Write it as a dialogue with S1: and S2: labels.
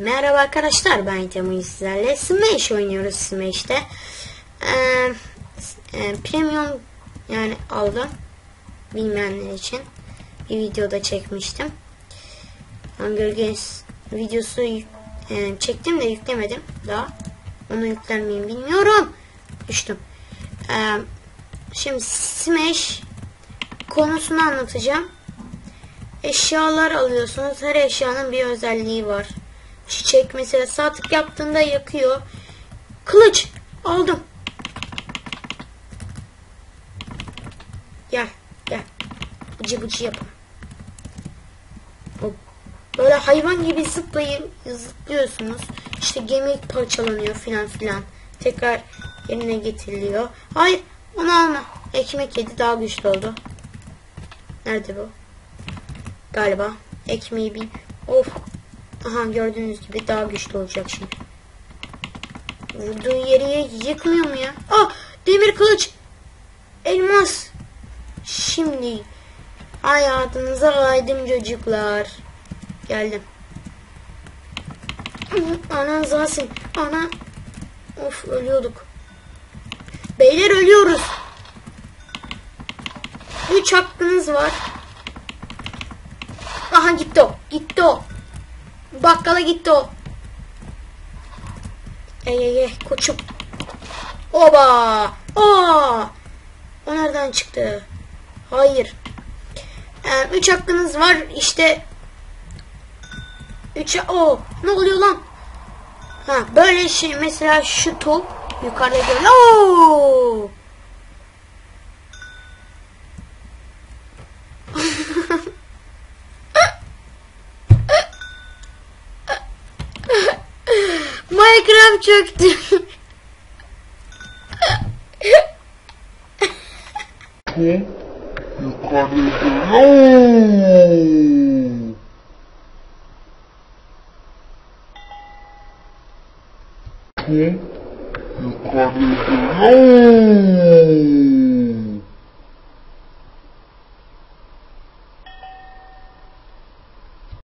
S1: Merhaba arkadaşlar ben Temu sizlerle. Smash oynuyoruz Smash'te. Ee, e, Premium yani aldım. Bilmeyenler için bir videoda çekmiştim. Hunger Games videosu e, çektim de yüklemedim daha. Onu yükler bilmiyorum. Düştüm. Ee, şimdi Smash konusunu anlatacağım. Eşyalar alıyorsunuz. Her eşyanın bir özelliği var çiçek mesela sağ tık yaptığında yakıyor. Kılıç aldım. Gel gel. Bıcı bıcı yapın. Böyle hayvan gibi zıplayın, zıplıyorsunuz. İşte gemi parçalanıyor filan filan. Tekrar yerine getiriliyor. Hayır onu alma. Ekmek yedi daha güçlü oldu. Nerede bu? Galiba. Ekmeği bir... Of Aha gördüğünüz gibi daha güçlü olacak şimdi. Vurduğu yeri yıkmıyor mu ya? Ah demir kılıç. Elmas. Şimdi hayatınıza aydım çocuklar. Geldim. Anan zaten. Ana. Of ölüyorduk. Beyler ölüyoruz. Üç hakkınız var. Aha gitti o. Gitti o. Bakkala gitti o. Ey ey ey koçum. Oba. Aa. O nereden çıktı? Hayır. Ee, üç hakkınız var. İşte. Üç. O. Ne oluyor lan? Ha böyle şey mesela şu top yukarıda. Oo. Minecraft çöktü.
S2: Top yukarıda. Oo! Top yukarıda. Oo!